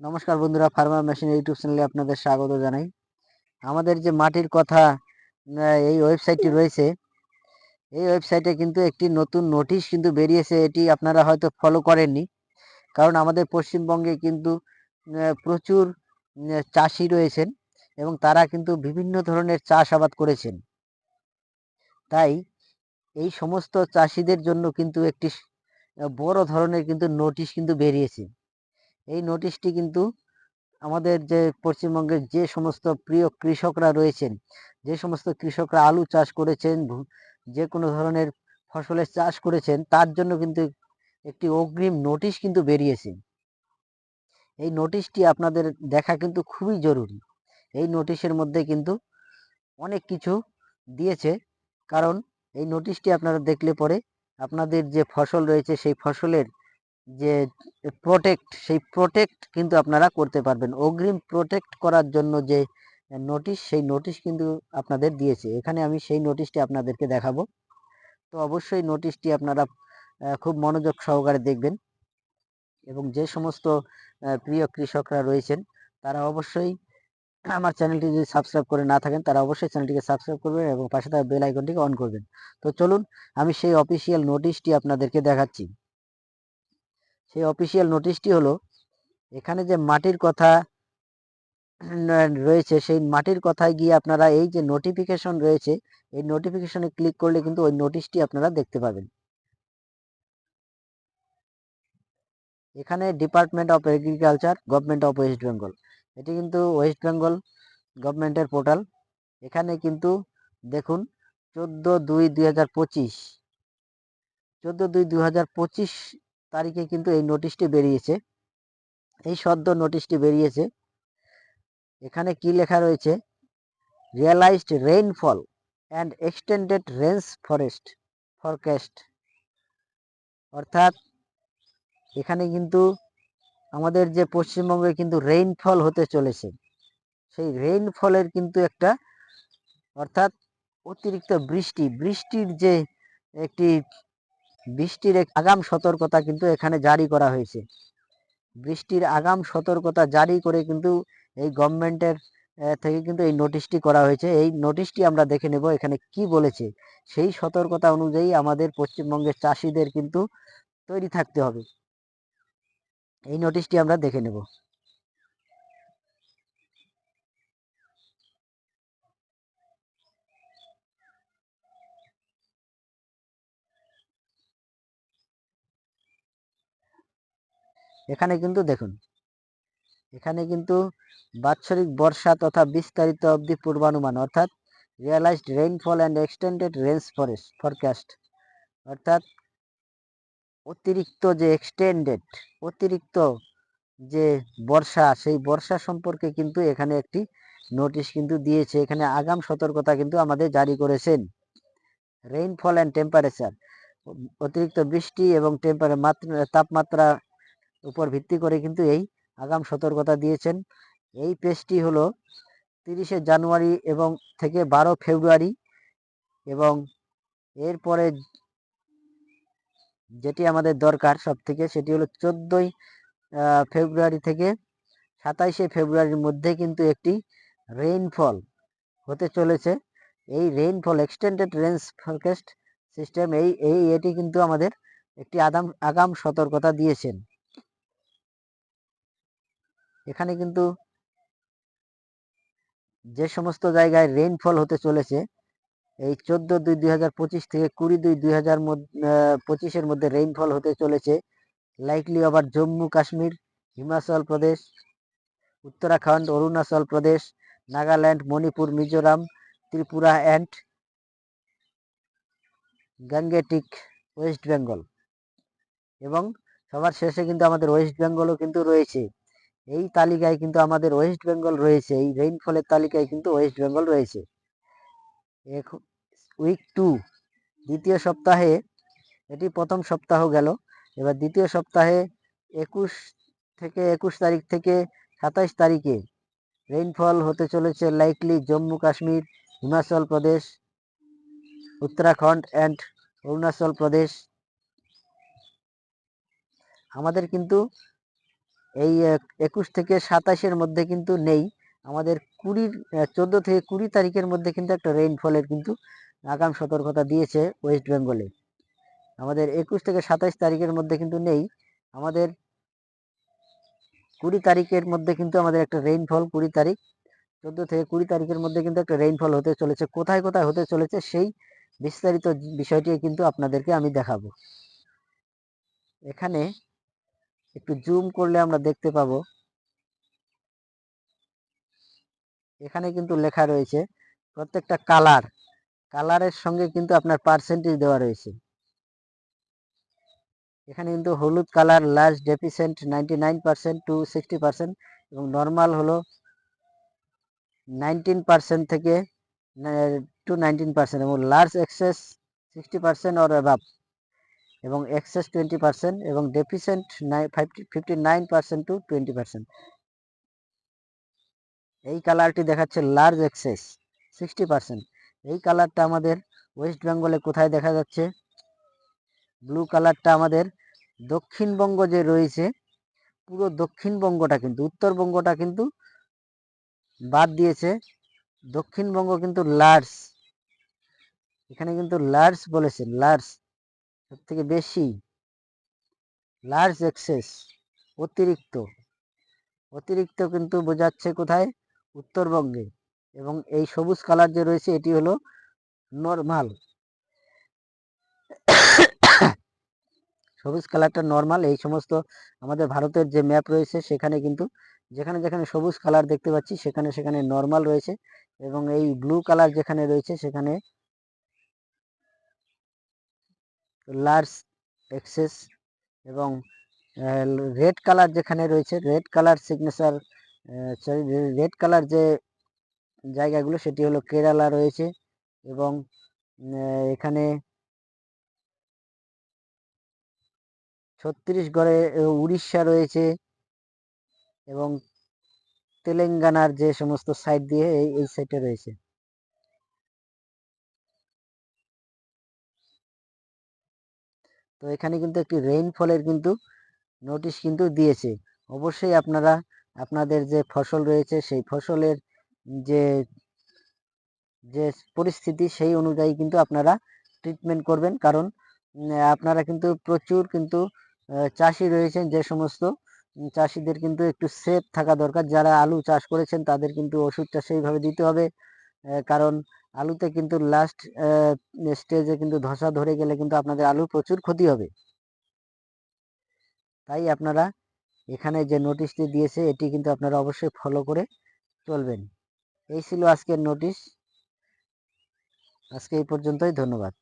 নমস্কার বন্ধুরা farmer machine YouTube চ্যানেলে আপনাদের স্বাগত জানাই। আমাদের যে মাটির কথা এই ওয়েবসাইটটি রয়েছে, এই ওয়েবসাইটে কিন্তু একটি নতুন নোটিশ কিন্তু বেরিয়েছে, এটি আপনারা হয়তো ফলো করেননি। কারণ আমাদের পশ্চিমবঙ্গে কিন্তু প্রচুর চাষি রয়েছেন এবং তারা কিন্তু বিভিন্ন ধরনের চাষাবাদ করেছেন। তাই এই সমস্ত চাষিদের জন্য কিন্তু একটি বড় ধরনের কিন্তু নোটিশ কিন্তু বেরিয়েছে। এই নোটিশটি কিন্তু আমাদের যে পশ্চিমবঙ্গের যে সমস্ত প্রিয় কৃষকরা রয়েছেন, যে সমস্ত কৃষকরা আলু চাষ করেছেন যে কোনো ধরনের ফসলের চাষ করেছেন, তার জন্য কিন্তু একটি অগ্রিম নোটিশ কিন্তু বেরিয়েছে। এই নোটিশটি আপনাদের দেখা কিন্তু খুবই জরুরি। এই নোটিশের মধ্যে কিন্তু অনেক কিছু দিয়েছে, কারণ এই নোটিশটি আপনারা দেখলে পরে আপনাদের যে ফসল রয়েছে, সেই ফসলের যে প্রোটেক্ট সেই প্রোটেক্ট কিন্তু আপনারা করতে পারবেন। অগ্রিম প্রোটেক্ট করার জন্য যে নোটিশ সেই নোটিশ কিন্তু আপনাদের দিয়েছে। এখানে আমি সেই নোটিশটি আপনাদেরকে দেখাবো। তো অবশ্যই নোটিশটি আপনারা খুব মনোযোগ সহকারে দেখবেন। এবং যে সমস্ত প্রিয় কৃষকরা রয়েছেন, তারা অবশ্যই আমার চ্যানেলটি যদি সাবস্ক্রাইব করে না থাকেন, তারা অবশ্যই চ্যানেলটিকে সাবস্ক্রাইব করবেন এবং পাশে থাকা বেল আইকনটিকে অন করবেন। তো চলুন, আমি সেই অফিসিয়াল নোটিশটি আপনাদেরকে দেখাচ্ছি। সেই অফিসিয়াল নোটিশটি হলো, এখানে যে মাটির কথা রয়েছে, সেই মাটির কথায় গিয়ে আপনারা এই যে নোটিফিকেশন রয়েছে, এই নোটিফিকেশনে ক্লিক করলে কিন্তু ওই নোটিশটি আপনারা দেখতে পাবেন। এখানে department of agriculture government of West Bengal এটি কিন্তু ওয়েস্ট বেঙ্গল গভর্নমেন্টের পোর্টাল এখানে কিন্তু দেখুন, চোদ্দ দুই দুই হাজার পঁচিশ, চোদ্দ দুই দু হাজার পঁচিশ তারিখে কিন্তু এই নোটিশটি বেরিয়েছে। এই সদ্য নোটিশটি বেরিয়েছে। এখানে কি লেখা রয়েছে? Realised rainfall and extended range forest forecast অর্থাৎ এখানে কিন্তু আমাদের যে পশ্চিমবঙ্গে কিন্তু রেইনফল হতে চলেছে, সেই রেইনফলের কিন্তু একটা অর্থাৎ অতিরিক্ত বৃষ্টি, বৃষ্টির যে একটি বৃষ্টির আগাম সতর্কতা কিন্তু এখানে জারি করা হয়েছে। বৃষ্টির আগাম সতর্কতা জারি করে কিন্তু এই গভর্নমেন্টের থেকে কিন্তু এই নোটিশটি করা হয়েছে। এই নোটিশটি আমরা দেখে নেব এখানে কি বলেছে। সেই সতর্কতা অনুযায়ী আমাদের পশ্চিমবঙ্গের চাষিদের কিন্তু তৈরি থাকতে হবে। এই নোটিশটি আমরা দেখে নেব। এখানে কিন্তু দেখুন, এখানে কিন্তু বাৎসরিক বর্ষা তথা বিস্তারিত অবধি পূর্বানুমান, অর্থাৎ realised rainfall and extended range forest forecast অর্থাৎ অতিরিক্ত যে এক্সটেন্ডেড অতিরিক্ত যে বর্ষা, সেই বর্ষা সম্পর্কে কিন্তু এখানে একটি নোটিশ কিন্তু দিয়েছে। এখানে আগাম সতর্কতা কিন্তু আমাদের জারি করেছেন। রেইনফল অ্যান্ড টেম্পারেচার অতিরিক্ত বৃষ্টি এবং টেম্পারে মাত্রা, তাপমাত্রা উপর ভিত্তি করে কিন্তু এই আগাম সতর্কতা দিয়েছেন। এই পেজটি হলো তিরিশে জানুয়ারি এবং থেকে বারো ফেব্রুয়ারি এবং এরপরে যেটি আমাদের দরকার সব থেকে সেটি হলো চোদ্দোই ফেব্রুয়ারি থেকে সাতাইশে ফেব্রুয়ারির মধ্যে কিন্তু একটি রেইনফল হতে চলেছে। এই rainfall extended range forecast system এই এই এটি কিন্তু আমাদের একটি আগাম আগাম সতর্কতা দিয়েছেন। এখানে কিন্তু যে সমস্ত জায়গায় রেইনফল হতে চলেছে, এই চোদ্দ দুই দুই হাজার পঁচিশ থেকে কুড়ি দুই দুই হাজার পঁচিশের মধ্যে রেইনফল হতে চলেছে লাইকলি আবার Jammu, Kashmir, Himachal Pradesh, Uttarakhand, Arunachal Pradesh, Nagaland, Manipur, Mizoram, Tripura and Gangetic West Bengal এবং সবার শেষে কিন্তু আমাদের ওয়েস্ট বেঙ্গলও কিন্তু রয়েছে। এই তালিকায় কিন্তু আমাদের ওয়েস্ট বেঙ্গল রয়েছে, এই রেইনফলের তালিকায় কিন্তু ওয়েস্ট বেঙ্গল রয়েছে। উইক টু দ্বিতীয় সপ্তাহে, এটি প্রথম সপ্তাহ গেল, এবার দ্বিতীয় সপ্তাহে একুশ থেকে একুশ তারিখ থেকে সাতাইশ তারিখে রেইনফল হতে চলেছে লাইকলি জম্মু কাশ্মীর, হিমাচল প্রদেশ, উত্তরাখণ্ড অ্যান্ড অরুণাচল প্রদেশ। আমাদের কিন্তু এই একুশ থেকে সাতাশের মধ্যে কিন্তু নেই। আমাদের কুড়ির চোদ্দ থেকে কুড়ি তারিখের মধ্যে কিন্তু একটা রেইনফলের কিন্তু আগাম সতর্কতা দিয়েছে ওয়েস্ট বেঙ্গলে আমাদের একুশ থেকে সাতাশ তারিখের মধ্যে কিন্তু নেই। আমাদের কুড়ি তারিখের মধ্যে কিন্তু আমাদের একটা রেইনফল কুড়ি তারিখ, চোদ্দ থেকে কুড়ি তারিখের মধ্যে কিন্তু একটা রেইনফল হতে চলেছে। কোথায় কোথায় হতে চলেছে সেই বিস্তারিত বিষয়টি কিন্তু আপনাদেরকে আমি দেখাবো। এখানে একটু জুম করলে আমরা দেখতে পাবো। এখানে কিন্তু লেখা রয়েছে, প্রত্যেকটা কালার কালারের সঙ্গে কিন্তু আপনার পার্সেন্টেজ দেওয়া রয়েছে। এখানে কিন্তু হলুদ colour large deficient ninety nine percent to sixty percent এবং নর্মাল হলো নাইনটিন পার্সেন্ট থেকে টু নাইনটিন পার্সেন্ট এবং large excess sixty percent or above এবং এক্সেস টোয়েন্টি পার্সেন্ট এবং deficient fifty nine percent to twenty percent এই কালারটি দেখাচ্ছে large excess sixty percent এই কালারটা আমাদের ওয়েস্ট বেঙ্গলে কোথায় দেখা যাচ্ছে? ব্লু কালারটা আমাদের দক্ষিণবঙ্গ যে রয়েছে, পুরো দক্ষিণবঙ্গটা কিন্তু, উত্তরবঙ্গটা কিন্তু বাদ দিয়েছে। দক্ষিণবঙ্গ কিন্তু লার্জ এখানে কিন্তু লার্জ বলেছে লার্জ সব থেকে বেশি। লার্জ এক্সেস অতিরিক্ত। অতিরিক্ত কিন্তু বোঝাচ্ছে কোথায়? উত্তরবঙ্গে। এবং এই সবুজ কালার যে রয়েছে, এটি হলো নর্মাল সবুজ কালারটা নর্মাল এই সমস্ত আমাদের ভারতের যে ম্যাপ রয়েছে, সেখানে কিন্তু, যেখানে যেখানে সবুজ কালার দেখতে পাচ্ছি, সেখানে সেখানে নর্মাল রয়েছে। এবং এই ব্লু কালার যেখানে রয়েছে, সেখানে লার্জ এক্সেস এবং রেড কালার যেখানে রয়েছে red colour signature red colour যে জায়গাগুলো সেটি হলো কেরালা রয়েছে এবং এখানে ছত্তিশগড়ে উড়িষ্যা রয়েছে এবং তেলেঙ্গানার যে সমস্ত সাইড দিয়ে এই এই সাইডে রয়েছে। তো এখানে কিন্তু একটি রেইনফলের কিন্তু নোটিশ কিন্তু দিয়েছে। অবশ্যই আপনারা, আপনাদের যে ফসল রয়েছে, সেই ফসলের যে যে পরিস্থিতি, সেই অনুযায়ী কিন্তু আপনারা ট্রিটমেন্ট করবেন। কারণ আপনারা কিন্তু প্রচুর কিন্তু চাষি রয়েছেন, যে সমস্ত চাষিদের কিন্তু একটু সেফ থাকা দরকার। যারা আলু চাষ করেছেন, তাদের কিন্তু ওষুধটা সেইভাবে দিতে হবে। কারণ আলুতে কিন্তু লাস্ট স্টেজে কিন্তু ধসা ধরে গেলে কিন্তু আপনাদের আলু প্রচুর ক্ষতি হবে। তাই আপনারা এখানে যে নোটিশটি দিয়েছে, এটি কিন্তু আপনারা অবশ্যই ফলো করে চলবেন। এই ছিল আজকের নোটিশ আজকে এই পর্যন্তই, ধন্যবাদ।